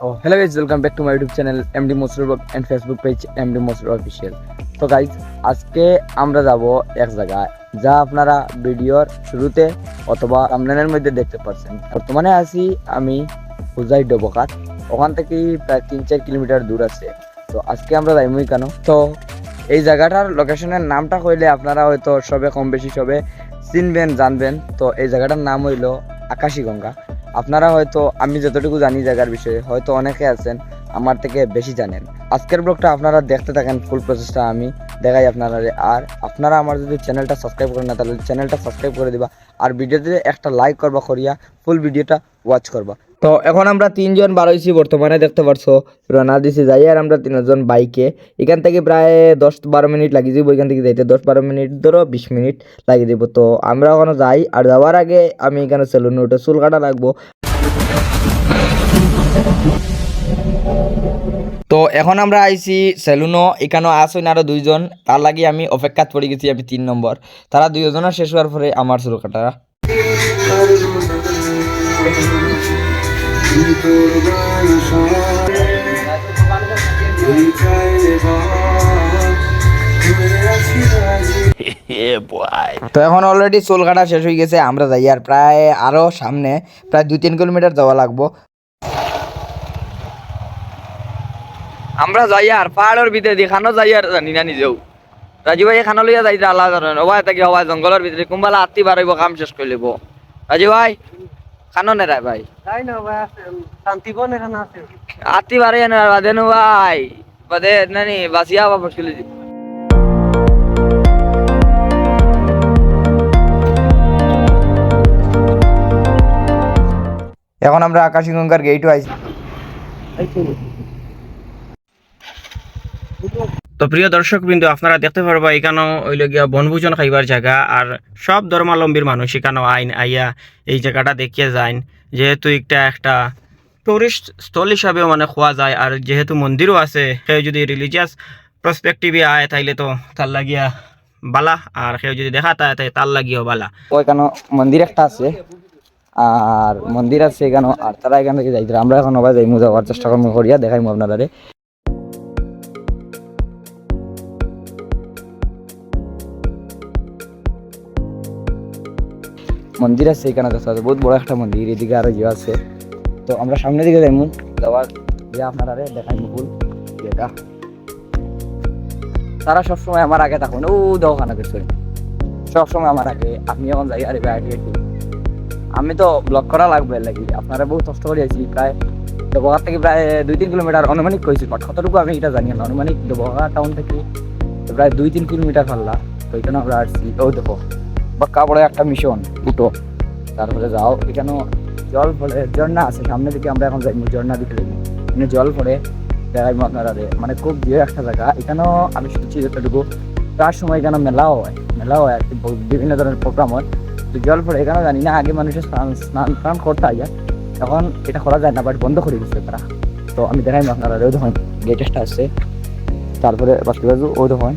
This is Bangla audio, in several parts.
Hello guys welcome back to my YouTube channel MD Masrur and Facebook page MD Masrur official তো গাইজ আজকে আমরা যাব এক জায়গায়, যা আপনারা ভিডিওর শুরুতে অথবা আমলানের মধ্যে দেখতে পাচ্ছেন বর্তমানে আছি আমি হুজাই ডবকাত ওখান থেকে প্রায় তিন চার কিলোমিটার দূর আছে। তো আজকে আমরা যাইমই কেন? তো এই জায়গাটার লোকেশনের নামটা কইলে আপনারা হয়তো সবে কম বেশি সবে চিনবেন, জানবেন। তো এই জায়গাটার নাম হইল আকাশী গঙ্গা। আপনারা হয়তো, আমি যতটুকু জানি জায়গার বিষয়ে, হয়তো অনেকে আছেন, আমার থেকে বেশি জানেন। আজকের ব্লগটা আপনারা দেখতে থাকেন ফুল প্রচেষ্টা আমি। দেখাই আপনারা আর আপনারা আমার যদি চ্যানেলটা সাবস্ক্রাইব করেন না, তাহলে চ্যানেলটা সাবস্ক্রাইব করে দিবা। আর ভিডিওতে একটা লাইক করবা করিয়া ফুল ভিডিওটা ওয়াচ করবা। তো এখন আমরা তিনজন বার হয়েছি বর্তমানে, দেখতে পারছ রানা দিছি যাই, আর আমরা তিনজন বাইকে। এখান থেকে প্রায় দশ বারো মিনিট লাগিয়ে দিব এখান থেকে যাইতে। দশ বারো মিনিট ধরো, বিশ মিনিট লাগিয়ে দিব তো আমরা ওখানে যাই, আর যাওয়ার আগে আমি এখানে সেলুনে উঠে চুল কাটা লাগবো। তো এখন আমরা আইছি সেলুনও এখানেও আসেন আরও দুইজন, তার লাগি আমি অপেক্ষাত পড়ে গেছি, আমি তিন নম্বর। তারা দুইজনের শেষ হওয়ার পরে আমার চুল কাটা তো এখন অলরেডি চুল কাটা শেষ হয়ে গেছে, আমরা যাই আর প্রায় আরও সামনে, প্রায় দুই তিন কিলোমিটার যাওয়া লাগবো। আমরা যাই আর পাহাড়ের ভিতরে দেখানো যাই আর জানি না নিজেও। রাজু ভাই এখানে লইয়া যাই আল্লাহ জানেন ওবাই থাকি হবাই জঙ্গলের ভিতরে কোনবালা আত্মি বার হইব কাম শেষ করে লিব। রাজু ভাই খানো নে রায় ভাই? আত্মি হইয়া না বাদে নো ভাই। বাদে নানি বাসিয়া বা মুশকিল এখন আমরা আকাশী গঙ্গার গেটও আইছি। তো প্রিয় দর্শক বিন্দু আপনারা দেখতে পারবা এখানেও ওইল গিয়া বনভোজন খাইবার জায়গা আর সব ধর্মাবলম্বীর মানুষ এখানেও আইন আইয়া এই জায়গাটা দেখিয়ে যাইন। যেহেতু একটা একটা টুরিস্ট স্থল হিসাবেও মানে খোয়া যায় আর যেহেতু মন্দিরও আছে, কেউ যদি রিলিজিয়াস প্রসপেক্টিভে আয় তাইলে তো তার লাগিয়া বালা আর কেউ যদি দেখা তাই তাই তার লাগিয়েও বালা। ওইখানে মন্দির একটা আছে আর মন্দির আছে এখানে আর তারা এখান থেকে যাইতে আমরা এখন আবার যাইমু যাওয়ার চেষ্টা করব করিয়া দেখাইমু আপনারা মন্দির আছে এখানে দেখা যাচ্ছে বহুত বড় একটা মন্দির, এদিকে আরও ইয়ে আছে। তো আমরা সামনের দিকে যাইমু, যাওয়ার যে আপনারা দেখাই ফুল যেটা তারা সবসময় আমার আগে থাকুন, ও দোকানে কিছু সবসময় আমার আগে আপনি যখন যাই, আরে আগে একটু। আমি তো ব্লক করা লাগবে লাগি, আপনারা বহুত কষ্ট করে আছি প্রায় ডবঘাট থেকে প্রায় দুই তিন কিলোমিটার অনুমানিক কইছি বাট কতটুকু আমি এটা জানি না, অনুমানিক ডবঘাট টাউন থেকে প্রায় দুই তিন কিলোমিটার পারলা তো এখানে আমরা আসছি ও দেখো বাক্কা বড় একটা মিশন উটো তারপরে যাও, এখানেও জল ফলে ঝর্ণা আছে সামনে দিকে আমরা এখন যাই ঝর্ণা দিকে যাই মানে জল দেখাই আপনারা রে। মানে খুব প্রিয় একটা জায়গা। এখানেও আমি শুনছি যতটুকু তার সময় এখানে মেলাও হয়। মেলাও হয় বিভিন্ন ধরনের প্রোগ্রাম হয়। তো জল পড়ে এখানেও জানি না, আগে মানুষের স্নান স্নান টান করতে হয়। এখন এটা করা যায় না বাট বন্ধ করে দিচ্ছে তারা। তো আমি দেখাই আপনারা ওই দেখুন গেটেস্ট আছে তারপরে বাকি বাজু ওই দেখুন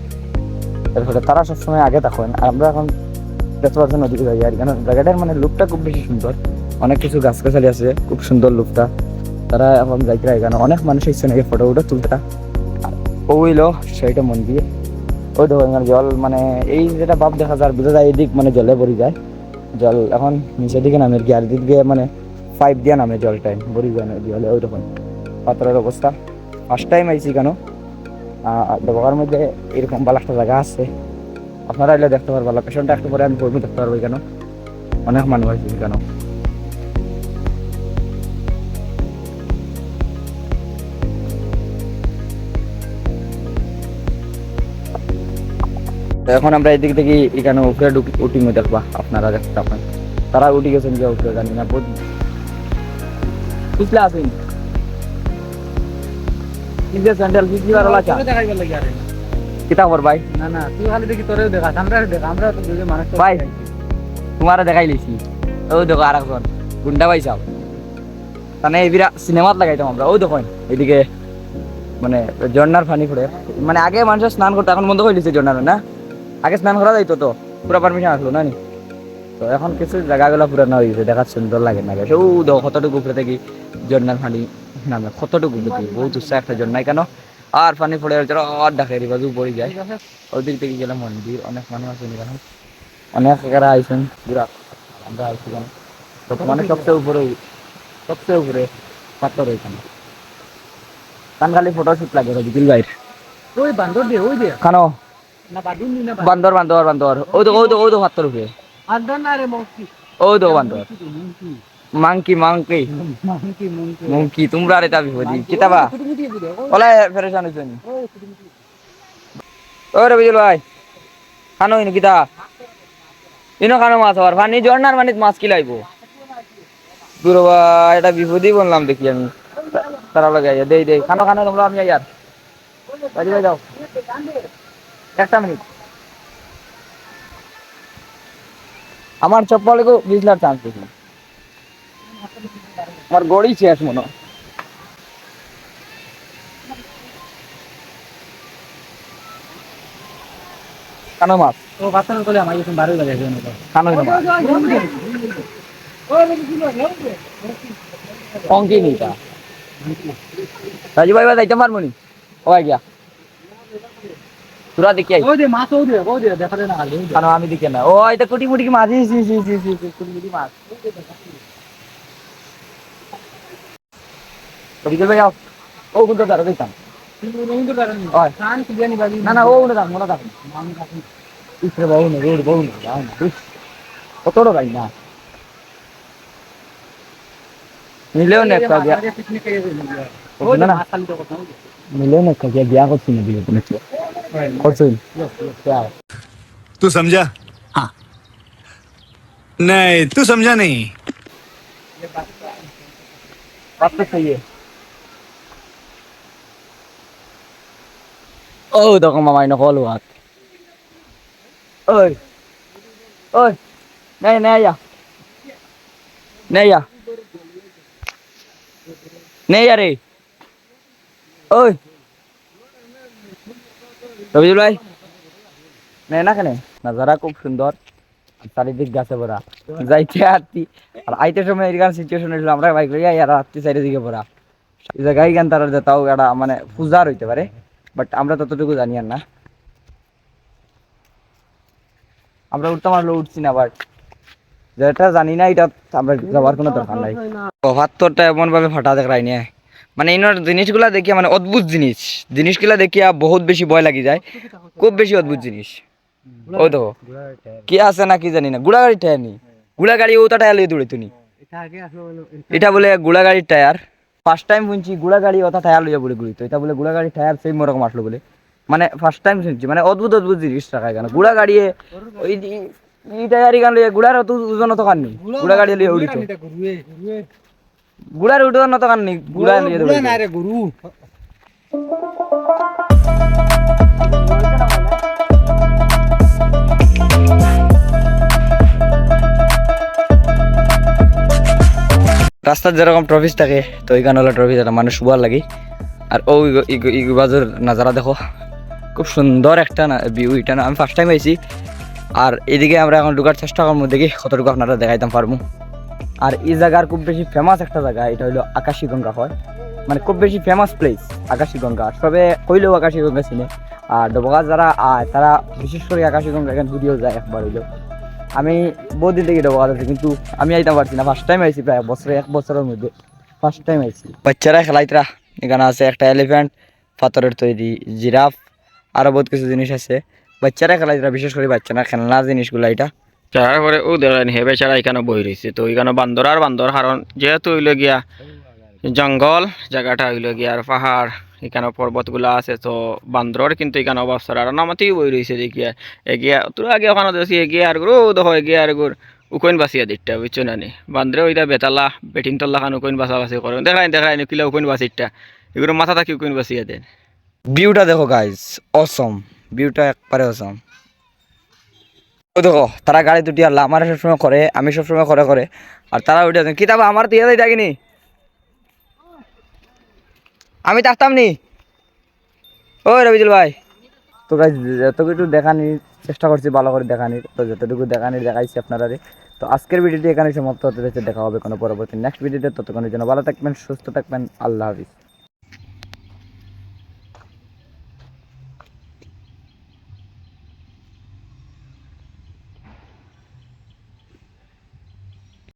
তারপরে তারা সবসময় আগে তখন আর আমরা এখন দেখতে পাচ্ছেন ওদিকে যাই আর এখানে জায়গাটার মানে লুকটা খুব বেশি সুন্দর। অনেক কিছু গাছগাছালি আছে, খুব সুন্দর লুকটা তারা এখন যাইতে এখানে অনেক মানুষ এসছে নাকি ফটো উঠে তুলতে। ওইলো মন দিয়ে ওই দেখো জল মানে এই যেটা ভাব দেখা যায় বোঝা যায় এদিক মানে জলে ভরি যায়। জল এখন নিচের দিকে নামে আর কি, আর দিক দিয়ে মানে পাইপ দিয়ে নামে জলটাই ভরি যায় না জলে, ওই রকম পাত্রের অবস্থা। ফার্স্ট টাইম আইছি কেন? ব্যবহার মধ্যে এরকম একটা জায়গা আছে। আপনারা এলে দেখতে পারব লোকেশনটা একটু পরে আমি বলব দেখতে পারব কেন অনেক মানুষ আছে কেন এখন আমরা এদিক থেকে এখানে উপরে উঠি দেখবা আপনারা দেখতে পাবেন। তারা উঠি গেছেন যে উপরে জানি না বহুত পিছলে আসেন। পিছলে স্যান্ডেল পিছলি লাগে কিতা ভাই? না না তুই খালি দেখি দেখা আমরা দেখা আমরা তো দুজন মানুষ ভাই। তোমার দেখাই লিছি। ও দেখো আর একজন গুন্ডা ভাই সাহেব মানে এবিরা সিনেমাত লাগাইতাম আমরা। ও দেখুন এদিকে মানে ঝর্ণার পানি পড়ে মানে আগে মানুষের স্নান করতে এখন বন্ধ করে দিচ্ছে ঝর্ণার না? আগে স্নান করা যাইতো তো পুরো পারমিশন আসলো না নি? তো এখন কিছু জায়গাগুলো পুরানো হয়ে গেছে দেখার সুন্দর লাগে না ও দেখো কতটুকু উপরে থেকে ঝর্ণার পানি নামে কতটুকু বহুত উৎসাহ একটা নাই কেন? আর পানি পড়ে যাচ্ছে আর ডাকে রিবাজু পড়ে যায়। ওদিক থেকে গেলাম মন্দির অনেক মানুষ আছে এখানে। অনেক এখানে আইসেন ঘুরা আমরা আইসি কেন মানে সবচেয়ে উপরে সবচেয়ে উপরে পাথর ওইখানে কান খালি ফটো শুট লাগে রবিকুল ভাইয়ের। ওই বান্দর দিয়ে ওই দিয়ে খানো? না বাদুন নি না বান্দর। বান্দর বান্দর ওই তো ওই তো ওই তো পাথর উপরে। ওই তো বান্দর মাংকি মাংকি মুংকি তোমরা রে তা বিপদি কিতাবা? ওলা ফেরেশান হইছেন ওই কুটুমুটি ও রবিজুল ভাই খানো ইন কিতা? ইনো খানো মাছ হওয়ার পানি ঝর্ণার পানিত মাছ কি লাইব? দূর ভাই এটা বিপদই বললাম দেখি আমি। তারা লাগে আইয়া দেই দেই খানো খানো তোমরা আমি আইয়ার। বাজি ভাই যাও একটা মিনিট। আমার চপ্পলে গো বিজলার চান্স দেখি। আমার গড়ি শেষ মনে হয়। মাছ ও বাতান কলে আমার এখন বারো লাগে যেন খানো ইনো মাছ অঙ্কি নিতা রাজু ভাই বা যাইতে পারব নি ও গিয়া তোরা দেখি আই দে মাছ ওই দে ওই দে দেখা না কারণ আমি দেখে না ও এটা কুটি মুটি মাছ জি জি জি জি জি কুটি মুটি মাছ বিকেল ভাই যাও ও কিন্তু দাঁড়া দিতাম রবীন্দ্র দাঁড়ান ওই কান বিরিয়ানি বাজি না না ও উঠে থাক মনে থাক আমি কাকি ইসরে বাবু না রোড বাবু না যাও না ইস, কত রে ভাই না মিলেও না একটা গিয়া পিকনিক এর ও ওই না, না না। মাছ খালি তো কথা মিলেও না একটা গিয়া বিয়া করছি না বিয়ে তুমি করছুন तू समझा हाँ नहीं तू समझा नहीं बात तो सही है ও দেখো মামা এনে কল হাত ওই ওই নাই নাই আয়া নাই আয়া নেই রবিজুল ভাই নেই না কেন নাজারা খুব সুন্দর চারিদিক গাছে ভরা যাইতে আরতি আর আইতে সময় এরকম সিচুয়েশন হইল আমরা বাইক লইয়া আর আরতি সাইডে দিকে ভরা এই জায়গায় গান তারা তাও একটা মানে পূজার হইতে পারে বাট আমরা ততটুকু জানি আর না। আমরা উঠতে পারল উঠছি না বাট যেটা জানি না এটা আমরা যাওয়ার কোনো দরকার নাই। বাহাত্তরটা এমন ভাবে ফাটা দেখাই নিয়ে মানে ইনোর জিনিসগুলা দেখিয়া মানে অদ্ভুত জিনিস। জিনিসগুলা দেখিয়া বহুত বেশি ভয় লাগি যায়। খুব বেশি অদ্ভুত জিনিস। ও দেখো কি আছে না কি জানি না। গুড়া গাড়ির টায়ার নি। গুড়া গাড়ি ওটা টায়ার লিয়ে দৌড়ে তুমি এটা আগে আসলো এটা বলে গুড়া গাড়ির টায়ার। ফার্স্ট টাইম শুনছি গুড়া গাড়ি ওটা টায়ার লইয়া বলে গুড়ি তো এটা বলে গুড়া গাড়ি টায়ার সেই মরকম আসলো বলে। মানে ফার্স্ট টাইম শুনছি মানে অদ্ভুত অদ্ভুত জিনিস রাখা কেন গুড়া গাড়ি ওই ই টায়ারি গান লইয়া গুড়ার অত ওজন অত কান নেই। গুড়া গাড়ি লইয়া উড়িত। গুড়ার ওজন অত কান নেই গুড়া লইয়া গুড়া না রে গুরু রাস্তার যেরকম ট্রফিস থাকে, তো ওইখানে হলো ট্রফিস এটা মানে শুবার লাগে। আর ও ইগুবাজের নাজারা দেখো। খুব সুন্দর একটা না ভিউ এটা না। আমি ফার্স্ট টাইম আইছি আর এদিকে আমরা এখন ঢুকার চেষ্টা করব দেখি কতটুকু আপনারা দেখাইতাম পারব আর এই জায়গার খুব বেশি ফেমাস একটা জায়গা এটা হলো আকাশী গঙ্গা হয়। মানে খুব বেশি ফেমাস প্লেস আকাশী গঙ্গা সবে কইলেও আকাশী গঙ্গা চিনে। আর ডবগা যারা আয় তারা বিশেষ করে আকাশী গঙ্গা এখানে ভিডিও যায় একবার হইলেও আমি বহুদিন থেকে ডবগা আছে কিন্তু আমি আইতাম পারছি না। ফার্স্ট টাইম আইছি প্রায় বছরে এক বছরের মধ্যে। ফার্স্ট টাইম আইছি। বাচ্চারা খেলাইতরা এখানে আছে একটা এলিফ্যান্ট পাথরের তৈরি জিরাফ আরও বহুত কিছু জিনিস আছে। বাচ্চারা খেলাইতরা বিশেষ করে বাচ্চারা খেলনা জিনিসগুলো এটা। তারপরে ও দেখেন হে বেচারা এখানে বই রয়েছে তো এখানে বান্দর আর বান্দর কারণ যেহেতু হইল গিয়া জঙ্গল, জায়গাটা হইল গিয়া আর পাহাড়, এখানে পর্বতগুলা আছে, তো বান্দর কিন্তু এখানে ছাড়া আর নামাতেই বই রয়েছে দেখিয়া এগিয়া, তোর আগে ওখানে দেখছি এগিয়ে আর গো দেখো এগিয়ে আর গোর। উকইন বাঁচিয়া দিকটা, বুঝছ না নি? বান্দরে ওইটা বেতালা বেটিং তল্লা খান উকইন বাঁচা বাঁচি করে। দেখাই দেখাই কিলা উকইন বাঁচিটা এগুলো মাথা থাকি উকইন বাঁচিয়া দেন। ভিউটা দেখো গাইজ অসম ভিউটা একবারে অসম ও দেখো, তারা গাড়ি দুটি আল্লাহ আমার সবসময় করে, আমি সবসময় করে করে। আর তারা আছে কিতাব আমার দিয়ে দেয় ডাকিনি আমি থাকতাম নি। ও রবিজুল ভাই। তো গাইজ যতটুকু দেখানি চেষ্টা করছি, ভালো করে দেখানি তো যতটুকু দেখানির দেখাইছি আপনারা তো আজকের ভিডিওটি এখানে সমাপ্ত হতে দেখা হবে কোনো পরবর্তী নেক্সট ভিডিওতে। ততক্ষণের জন্য ভালো থাকবেন, সুস্থ থাকবেন, আল্লাহ হাফিজ।